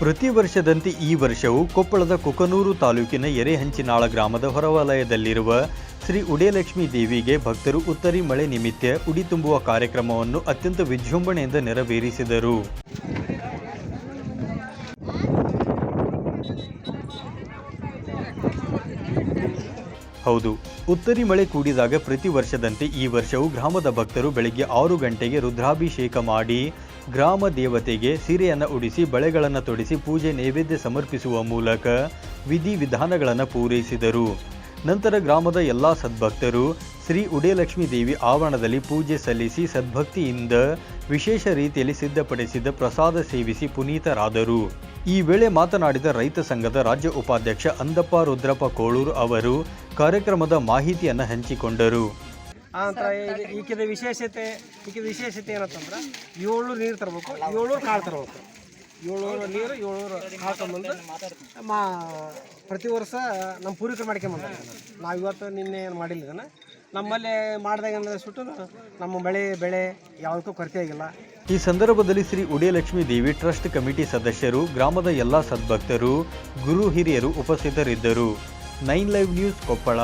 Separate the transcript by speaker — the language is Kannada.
Speaker 1: ಪ್ರತಿ ವರ್ಷದಂತೆ ಈ ವರ್ಷವೂ ಕೊಪ್ಪಳದ ಕುಕನೂರು ತಾಲೂಕಿನ ಎರೆಹಂಚಿನಾಳ ಗ್ರಾಮದ ಹೊರವಲಯದಲ್ಲಿರುವ ಶ್ರೀ ಉಡೇಲಕ್ಷ್ಮಿ ದೇವಿಗೆ ಭಕ್ತರು ಉತ್ತರಿ ಮಳೆ ನಿಮಿತ್ತ ಉಡಿ ತುಂಬುವ ಕಾರ್ಯಕ್ರಮವನ್ನು ಅತ್ಯಂತ ವಿಜೃಂಭಣೆಯಿಂದ ನೆರವೇರಿಸಿದರು. ಹೌದು. ಉತ್ತರಿ ಮಳೆ ಕೂಡಿದಾಗ ಪ್ರತಿ ವರ್ಷದಂತೆ ಈ ವರ್ಷವೂ ಗ್ರಾಮದ ಭಕ್ತರು ಬೆಳಗ್ಗೆ ಆರು ಗಂಟೆಗೆ ರುದ್ರಾಭಿಷೇಕ ಮಾಡಿ ಗ್ರಾಮ ದೇವತೆಗೆ ಸೀರೆಯನ್ನು ಉಡಿಸಿ ಬಳೆಗಳನ್ನು ತೊಡಿಸಿ ಪೂಜೆ ನೈವೇದ್ಯ ಸಮರ್ಪಿಸುವ ಮೂಲಕ ವಿಧಿ ವಿಧಾನಗಳನ್ನು ಪೂರೈಸಿದರು. ನಂತರ ಗ್ರಾಮದ ಎಲ್ಲ ಸದ್ಭಕ್ತರು ಶ್ರೀ ಉಡೇಲಕ್ಷ್ಮಿ ದೇವಿ ಆವರಣದಲ್ಲಿ ಪೂಜೆ ಸಲ್ಲಿಸಿ ಸದ್ಭಕ್ತಿಯಿಂದ ವಿಶೇಷ ರೀತಿಯಲ್ಲಿ ಸಿದ್ಧಪಡಿಸಿದ ಪ್ರಸಾದ ಸೇವಿಸಿ ಪುನೀತರಾದರು. ಈ ವೇಳೆ ಮಾತನಾಡಿದ ರೈತ ಸಂಘದ ರಾಜ್ಯ ಉಪಾಧ್ಯಕ್ಷ ಅಂದಪ್ಪ ರುದ್ರಪ್ಪ ಕೋಳೂರು ಅವರು ಕಾರ್ಯಕ್ರಮದ ಮಾಹಿತಿಯನ್ನು ಹಂಚಿಕೊಂಡರು.
Speaker 2: ಆನಂತರ ಈಕಿದ ವಿಶೇಷತೆ ಈಕಿದ ವಿಶೇಷತೆ ಏನಂತಂದ್ರೆ ಏಳ್ನೂರು ನೀರು ತರಬೇಕು ಏಳ್ನೂರು ಕಾಳು ತರಬೇಕು. ಏಳ್ನೂರು ನೀರು, ಏಳ್ನೂರು ಕಾಳು ಮಾ ಪ್ರತಿ ವರ್ಷ ನಮ್ಮ ಪೂರ್ವಿಕರು ಮಾಡ್ಕೊಂಬಂದ ನಾವು ಇವತ್ತು ನಿನ್ನೆ ಏನು ಮಾಡಿಲ್ಲ ಇದನ್ನು. ನಮ್ಮಲ್ಲಿ ಮಾಡಿದಾಗ ಅಂದರೆ ಸುಟ್ಟು, ನಮ್ಮ ಬೆಳೆ ಬೆಳೆ ಯಾವುದಕ್ಕೂ ಕೊರತೆ ಆಗಿಲ್ಲ.
Speaker 1: ಈ ಸಂದರ್ಭದಲ್ಲಿ ಶ್ರೀ ಉಡಿಯಲಕ್ಷ್ಮಿ ದೇವಿ ಟ್ರಸ್ಟ್ ಕಮಿಟಿ ಸದಸ್ಯರು, ಗ್ರಾಮದ ಎಲ್ಲ ಸದ್ಭಕ್ತರು, ಗುರು ಹಿರಿಯರು ಉಪಸ್ಥಿತರಿದ್ದರು. Nine live news Koppal.